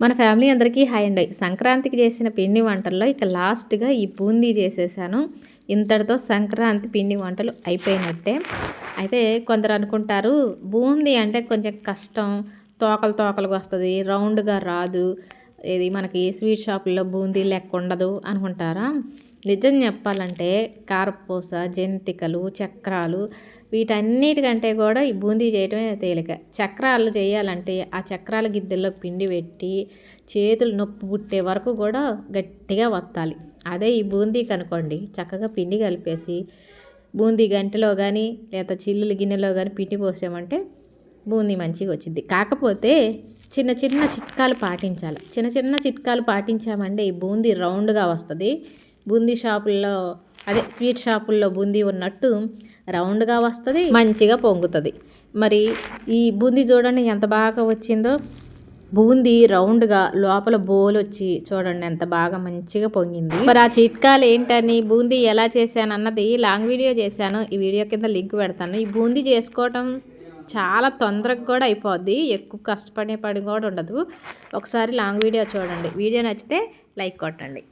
మన ఫ్యామిలీ అందరికీ high and. సంక్రాంతికి చేసిన పిండి వంటల్లో ఇక లాస్ట్గా ఈ బూందీ చేసేసాను. ఇంతటితో సంక్రాంతి పిండి వంటలు అయిపోయినట్టే. అయితే కొందరు అనుకుంటారు బూందీ అంటే కొంచెం కష్టం తోకలు తోకలుగా వస్తుంది రౌండ్గా రాదు ఇది మనకి స్వీట్ షాపుల్లో బూందీ లెక్క ఉండదు అనుకుంటారా? నిజం చెప్పాలంటే కారపూస జంతికలు చక్రాలు వీటన్నిటికంటే కూడా ఈ బూందీ చేయడమే తేలిక. చక్రాలు చేయాలంటే ఆ చక్రాల గిద్దెల్లో పిండి పెట్టి చేతులు నొప్పి పుట్టే వరకు కూడా గట్టిగా వత్తాలి. అదే ఈ బూందీ కనుకోండి. చక్కగా పిండి కలిపేసి బూందీ గంటలో కానీ లేదా చిల్లులు గిన్నెలో కానీ పిండి పోసామంటే బూందీ మంచిగా వచ్చింది కాకపోతే చిన్న చిన్న చిట్కాలు పాటించాలి. చిన్న చిన్న చిట్కాలు పాటించామంటే ఈ బూందీ రౌండ్గా వస్తుంది. బూందీ షాపుల్లో అదే స్వీట్ షాపుల్లో బూందీ ఉన్నట్టు రౌండ్గా వస్తుంది మంచిగా పొంగుతుంది. మరి ఈ బూందీ చూడండి ఎంత బాగా వచ్చిందో. బూందీ రౌండ్గా లోపల బోల్ వచ్చి చూడండి ఎంత బాగా మంచిగా పొంగింది. మరి ఆ చిట్కాలు ఏంటని బూందీ ఎలా చేశాను అన్నది లాంగ్ వీడియో చేశాను. ఈ వీడియో కింద లింక్ పెడతాను. ఈ బూందీ చేసుకోవటం చాలా తొందరగా కూడా అయిపోద్ది. ఎక్కువ కష్టపడే పడి కూడా ఉండదు. ఒకసారి లాంగ్ వీడియో చూడండి. వీడియో నచ్చితే లైక్ కొట్టండి.